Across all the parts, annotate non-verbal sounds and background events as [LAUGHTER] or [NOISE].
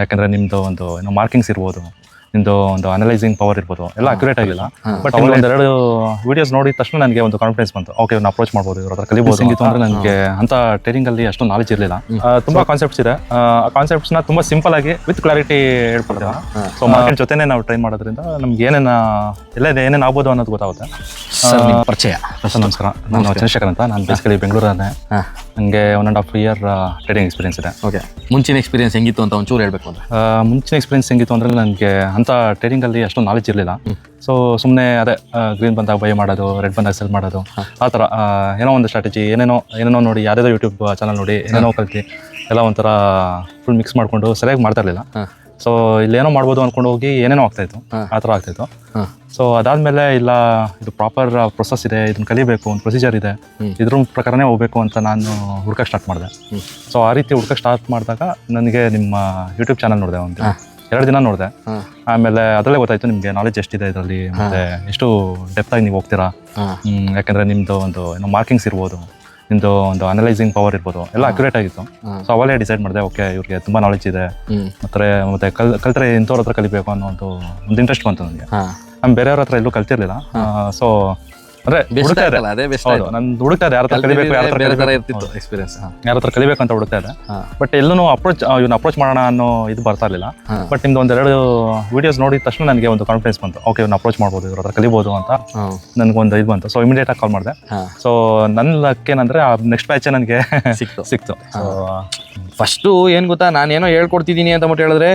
ಯಾಕಂದ್ರೆ ನಿಮ್ದು ಒಂದು ಏನೋ ಮಾರ್ಕಿಂಗ್ಸ್ ಇರ್ಬೋದು ನಿಮ್ದು ಒಂದು ಅನಲೈಸಿಂಗ್ ಪವರ್ ಇರ್ಬೋದು ಎಲ್ಲ ಅಕ್ಯುರೇಟ್ ಆಗಿಲ್ಲ. ಬಟ್ ಒಂದೆರಡು ವಿಡಿಯೋಸ್ ನೋಡಿದ ತಕ್ಷಣ ನನಗೆ ಒಂದು ಕಾನ್ಫಿಡೆನ್ಸ್ ಬಂತು. ಓಕೆ ನಾವು ಅಪ್ರೋಚ್ ಮಾಡ್ಬೋದು ಇವ್ರ ಹತ್ರ ಕಲಿಬೋದು ಸಂಗೀತ ಅಂದ್ರೆ ನನಗೆ ಅಂತ ಟ್ರೈನಿಂಗ್ ಅಲ್ಲಿ ಅಷ್ಟು ನಾಲೆಜ್ ಇರಲಿಲ್ಲ. ತುಂಬಾ ಕಾನ್ಸೆಪ್ಟ್ಸ್ ಇದೆ. ಆ ಕಾನ್ಸೆಪ್ಟ್ಸ್ನ ತುಂಬಾ ಸಿಂಪಲ್ ಆಗಿ ವಿತ್ ಕ್ಲಾರಿಟಿ ಹೇಳ್ಕೊಡ್ತೀವಿ ಸೊ ಮಾರ್ಕೆಟ್ ಜೊತೆನೆ ನಾವು ಟ್ರೈ ಮಾಡೋದ್ರಿಂದ ನಮ್ಗೆ ಏನೇನ ಎಲ್ಲ ಏನೇನು ಆಗ್ಬೋದು ಅನ್ನೋದು ಗೊತ್ತಾಗುತ್ತೆ. ಸರ್ ನಿಮ್ಮ ಪರಿಚಯ. ಸರ್ ನಮಸ್ಕಾರ. ನಾನು ಚಂದ್ರಶೇಖರ್ ಅಂತ. ನಾನು ಬೇಸಿಕಲಿ ಬೆಂಗಳೂರಲ್ಲೇ. ನನಗೆ one and half year trading experience ಇದೆ. ಓಕೆ ಮುಂಚಿನ ಎಕ್ಸ್ಪೀರಿಯನ್ಸ್ ಹೆಂಗಿತ್ತು ಅಂತ ಒಂಚೂರು ಹೇಳಬೇಕು ಅಂದ್ರೆ. ಮುಂಚಿನ ಎಕ್ಸ್ಪೀರಿಯನ್ಸ್ ಹೆಂಗಿತ್ತು ಅಂದರೆ ನನಗೆ ಅಂಥ ಟ್ರೇಡಿಂಗಲ್ಲಿ ಅಷ್ಟೊಂದು ನಾಲೆಜ್ ಇರಲಿಲ್ಲ. ಸೊ ಸುಮ್ಮನೆ ಅದೇ ಗ್ರೀನ್ ಬಂದಾಗ ಬೈ ಮಾಡೋದು ರೆಡ್ ಬಂದಾಗ ಸೆಲ್ ಮಾಡೋದು. ಆ ಥರ ಏನೋ ಒಂದು ಸ್ಟ್ರಾಟಜಿ ಏನೇನೋ ಏನೇನೋ ನೋಡಿ ಯಾರ್ಯಾರೋ ಯೂಟ್ಯೂಬ್ ಚಾನಲ್ ನೋಡಿ ಏನೇನೋ ಕಲ್ತು ಎಲ್ಲ ಒಂಥರ ಫುಲ್ ಮಿಕ್ಸ್ ಮಾಡಿಕೊಂಡು ಸರಿಯಾಗಿ ಮಾಡ್ತಾ ಇರಲಿಲ್ಲ. ಸೊ ಇಲ್ಲೇನೋ ಮಾಡ್ಬೋದು ಅಂದ್ಕೊಂಡು ಹೋಗಿ ಏನೇನೋ ಆಗ್ತಾಯಿತ್ತು ಆ ಥರ ಆಗ್ತಾಯಿತ್ತು. ಸೊ ಅದಾದಮೇಲೆ ಇಲ್ಲ ಇದು ಪ್ರಾಪರ್ ಪ್ರೊಸೆಸ್ ಇದೆ ಇದನ್ನ ಕಲಿಬೇಕು ಒಂದು ಪ್ರೊಸೀಜರ್ ಇದೆ ಇದ್ರ ಪ್ರಕಾರನೇ ಹೋಗ್ಬೇಕು ಅಂತ ನಾನು ಹುಡ್ಕಕ್ಕೆ ಸ್ಟಾರ್ಟ್ ಮಾಡಿದೆ. ಸೊ ಆ ರೀತಿ ಹುಡ್ಕಕ್ಕೆ ಸ್ಟಾರ್ಟ್ ಮಾಡಿದಾಗ ನನಗೆ ನಿಮ್ಮ ಯೂಟ್ಯೂಬ್ ಚಾನಲ್ ನೋಡಿದೆ ಒಂದು ಎರಡು ದಿನ ನೋಡಿದೆ. ಆಮೇಲೆ ಅದರಲ್ಲೇ ಗೊತ್ತಾಯ್ತು ನಿಮಗೆ ನಾಲೆಜ್ ಎಷ್ಟಿದೆ ಇದರಲ್ಲಿ ಮತ್ತೆ ಎಷ್ಟು ಡೆಪ್ತಾಗಿ ನೀವು ಹೋಗ್ತೀರಾ. ಯಾಕಂದರೆ ನಿಮ್ಮದು ಒಂದು ಏನೋ ಮಾರ್ಕಿಂಗ್ಸ್ ಇರ್ಬೋದು. ನಿಮ್ದು ಒಂದು ಅನಲೈಸಿಂಗ್ ಪವರ್ ಇರ್ಬೋದು. ಎಲ್ಲ ಅಕ್ಯುರೇಟ್ ಆಗಿತ್ತು. ಸೊ ಅವಲೇ ಡಿಸೈಡ್ ಮಾಡಿದೆ ಓಕೆ ಇವ್ರಿಗೆ ತುಂಬಾ ನಾಲೆಜ್ ಇದೆ. ಮತ್ತೆ ಮತ್ತೆ ಕಲ್ ಕಲ್ತ್ರೆ ಇಂಥವ್ರ ಹತ್ರ ಕಲಿಬೇಕು ಅನ್ನೋ ಒಂದು ಒಂದು ಇಂಟ್ರೆಸ್ಟ್ ಬಂತು ನನಗೆ. ನಾನು ಬೇರೆಯವ್ರ ಹತ್ರ ಎಲ್ಲೂ ಕಲ್ತಿರ್ಲಿಲ್ಲ. ಸೊ ಅಂದ್ರೆ ಹುಡುಕ್ತಾ ಇದೆ ಅದೇ ಬೆಸ್ಟ್ ಹೌದು ನಾನು ಹುಡುಕ್ತಾ ಇದೆ ಯಾರ ಹತ್ರ ಕಲಿಬೇಕು ಯಾರ ಹತ್ರ ಬೇರೆ ಥರ ಇರ್ತಿತ್ತು ಎಕ್ಸ್ಪೀರಿಯನ್ಸ್ ಹಾಂ. ಯಾರ ಹತ್ರ ಕಲಿಬೇಕು ಅಂತ ಹುಡುಕ್ತಾ ಇದೆ ಬಟ್ ಎಲ್ಲೂ ಅಪ್ರೋಚ್ ಇವ್ನ ಅಪ್ರೋಚ್ ಮಾಡೋಣ ಅನ್ನೋ ಇದು ಬರ್ತಾ ಇರಲಿಲ್ಲ. ಬಟ್ ನಿಮ್ದು ಒಂದೆರಡು ವಿಡಿಯೋಸ್ ನೋಡಿದ ತಕ್ಷಣ ನನಗೆ ಒಂದು ಕಾನ್ಫಿಡೆನ್ಸ್ ಬಂತು. ಓಕೆ ಇವ್ನ ಅಪ್ರೋಚ್ ಮಾಡ್ಬೋದು ಇವ್ರ ಹತ್ರ ಕಲಿಬೋದು ಅಂತ. ನನಗೊಂದು ಇದು ಬಂತು. ಸೊ ಇಮಿಡಿಯೇಟ್ ಆಗಿ ಕಾಲ್ ಮಾಡಿದೆ. ಸೊ ನನ್ನ ಲಕ್ ಏನಂದ್ರೆ ಆ ನೆಕ್ಸ್ಟ್ ಬ್ಯಾಚ್ ನನಗೆ ಸಿಕ್ತು. [LAUGHS] ಸಿಕ್ತು. ಫಸ್ಟು ಏನು ಗೊತ್ತಾ ನಾನೇನೋ ಹೇಳ್ಕೊಡ್ತಿದ್ದೀನಿ ಅಂತ ಮಟ್ಟ ಹೇಳಿದ್ರೆ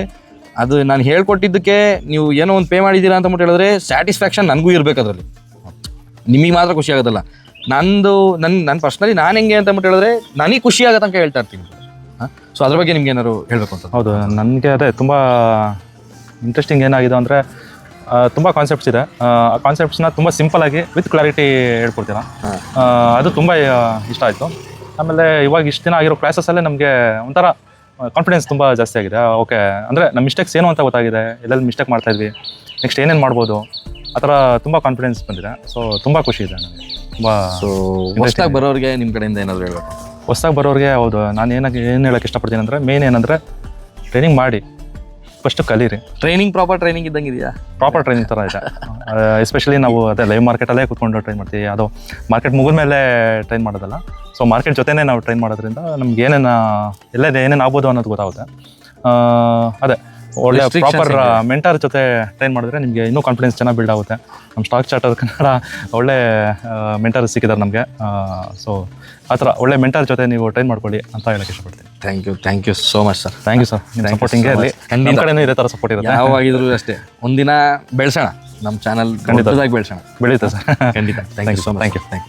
ಅದು ನಾನು ಹೇಳ್ಕೊಟ್ಟಿದ್ದಕ್ಕೆ ನೀವು ಏನೋ ಒಂದು ಪೇ ಮಾಡಿದ್ದೀರಾ ಅಂತ ಮಟ್ಟ ಹೇಳಿದ್ರೆ ಸ್ಯಾಟಿಸ್ಫ್ಯಾಕ್ಷನ್ ನನಗೂ ಇರಬೇಕು ಅದರಲ್ಲಿ. ನಿಮಗೆ ಮಾತ್ರ ಖುಷಿ ಆಗೋದಲ್ಲ. ನಂದು ನನ್ನ ನನ್ನ ಪರ್ಸ್ನಲಿ ನಾನು ಹೆಂಗೆ ಅಂತ ಅಂದ್ಬಿಟ್ಟು ಹೇಳಿದ್ರೆ ನನಗೆ ಖುಷಿ ಆಗೋ ತನಕ ಹೇಳ್ತಾ ಇರ್ತೀನಿ. ಸೊ ಅದ್ರ ಬಗ್ಗೆ ನಿಮ್ಗೆ ಏನಾದ್ರು ಹೇಳಬೇಕು ಅಂತ. ಹೌದು ನನಗೆ ಅದೇ ತುಂಬ ಇಂಟ್ರೆಸ್ಟಿಂಗ್ ಏನಾಗಿದೆ ಅಂದರೆ ತುಂಬ ಕಾನ್ಸೆಪ್ಟ್ಸ್ ಇದೆ. ಆ ಕಾನ್ಸೆಪ್ಟ್ಸ್ನ ತುಂಬ ಸಿಂಪಲ್ ಆಗಿ ವಿತ್ ಕ್ಲಾರಿಟಿ ಹೇಳ್ಕೊಡ್ತೀರಾ. ಅದು ತುಂಬ ಇಷ್ಟ ಆಯಿತು. ಆಮೇಲೆ ಇವಾಗ ಇಷ್ಟು ದಿನ ಆಗಿರೋ ಕ್ಲಾಸಸ್ಸಲ್ಲೇ ನಮಗೆ ಒಂಥರ ಕಾನ್ಫಿಡೆನ್ಸ್ ತುಂಬ ಜಾಸ್ತಿ ಆಗಿದೆ. ಓಕೆ ಅಂದರೆ ನಮ್ಮ ಮಿಸ್ಟೇಕ್ಸ್ ಏನು ಅಂತ ಗೊತ್ತಾಗಿದೆ. ಎಲ್ಲೆಲ್ಲಿ ಮಿಸ್ಟೇಕ್ ಮಾಡ್ತಾಯಿದ್ವಿ ನೆಕ್ಸ್ಟ್ ಏನೇನು ಮಾಡ್ಬೋದು? ಆ ಥರ ತುಂಬ ಕಾನ್ಫಿಡೆನ್ಸ್ ಬಂದಿದೆ. ಸೊ ತುಂಬ ಖುಷಿ ಇದೆ ನನಗೆ. ತುಂಬ ಸೊ ಹೊಸ್ದಾಗಿ ಬರೋರಿಗೆ ನಿಮ್ಮ ಕಡೆಯಿಂದ ಏನಾದರೂ ಹೇಳಬೇಕು? ಹೊಸ್ದಾಗಿ ಬರೋರಿಗೆ ಹೌದು. ನಾನು ಏನಕ್ಕೆ ಏನು ಹೇಳೋಕ್ಕೆ ಇಷ್ಟಪಡ್ತೀನಿ ಅಂದರೆ ಮೇನ್ ಏನಂದರೆ ಟ್ರೈನಿಂಗ್ ಮಾಡಿ. ಫಸ್ಟು ಕಲೀರಿ. ಟ್ರೈನಿಂಗ್ ಪ್ರಾಪರ್ ಟ್ರೈನಿಂಗ್ ಇದ್ದಂಗೆ ಇದೆಯಾ? ಪ್ರಾಪರ್ ಟ್ರೈನಿಂಗ್ ಥರ ಇದೆ. [LAUGHS] ಎಸ್ಪೆಷಲಿ ನಾವು ಅದೇ ಲೈವ್ ಮಾರ್ಕೆಟಲ್ಲೇ ಕೂತ್ಕೊಂಡು ಟ್ರೈನ್ ಮಾಡ್ತೀವಿ. ಅದು ಮಾರ್ಕೆಟ್ ಮುಗಿದ ಮೇಲೆ ಟ್ರೈನ್ ಮಾಡೋದಲ್ಲ. ಸೊ ಮಾರ್ಕೆಟ್ ಜೊತೆನೇ ನಾವು ಟ್ರೈನ್ ಮಾಡೋದ್ರಿಂದ ನಮ್ಗೆ ಏನೇನು ಎಲ್ಲ ಏನೇನು ಆಗ್ಬೋದು ಅನ್ನೋದು ಗೊತ್ತಾಗುತ್ತೆ. ಅದೇ. ಒಳ್ಳೆ ಪ್ರಾಪರ್. ಮೆಂಟರ್ ಜೊತೆ ಟ್ರೈನ್ ಮಾಡಿದ್ರೆ ನಿಮಗೆ ಇನ್ನೂ ಕಾನ್ಫಿಡೆನ್ಸ್ ಚೆನ್ನಾಗಿ ಬಿಲ್ಡ್ ಆಗುತ್ತೆ. ನಮ್ಮ ಸ್ಟಾಕ್ ಚಾರ್ಟರ್ ಕನ್ನಡ ಒಳ್ಳೆ ಮೆಂಟರ್ ಸಿಕ್ಕಿದ್ದಾರೆ ನಮಗೆ. ಸೊ ಆ ಥರ ಒಳ್ಳೆ ಮೆಂಟರ್ ಜೊತೆ ನೀವು ಟ್ರೈನ್ ಮಾಡ್ಕೊಳ್ಳಿ ಅಂತ ಹೇಳಕ್ಕೆ ಇಷ್ಟಪಡ್ತೀನಿ. Thank you thank you so much sir thank you sir ಸಪೋರ್ಟಿಂಗೇ ಇರಲಿ. ನಿಮ್ಮ ಕಡೆನೂ ಇದೇ ಥರ ಸಪೋರ್ಟ್ ಇರುತ್ತೆ. ಯಾವಾಗಿದ್ರು ಅಷ್ಟೇ. ಒಂದಿನ ಬೆಳೆಸೋಣ. ನಮ್ಮ ಚಾನಲ್ ಖಂಡಿತವಾಗಿ ಬೆಳೆಸೋಣ. ಬೆಳೀತ ಸರ್ ಖಂಡಿತ. Thank you so much thank you thank you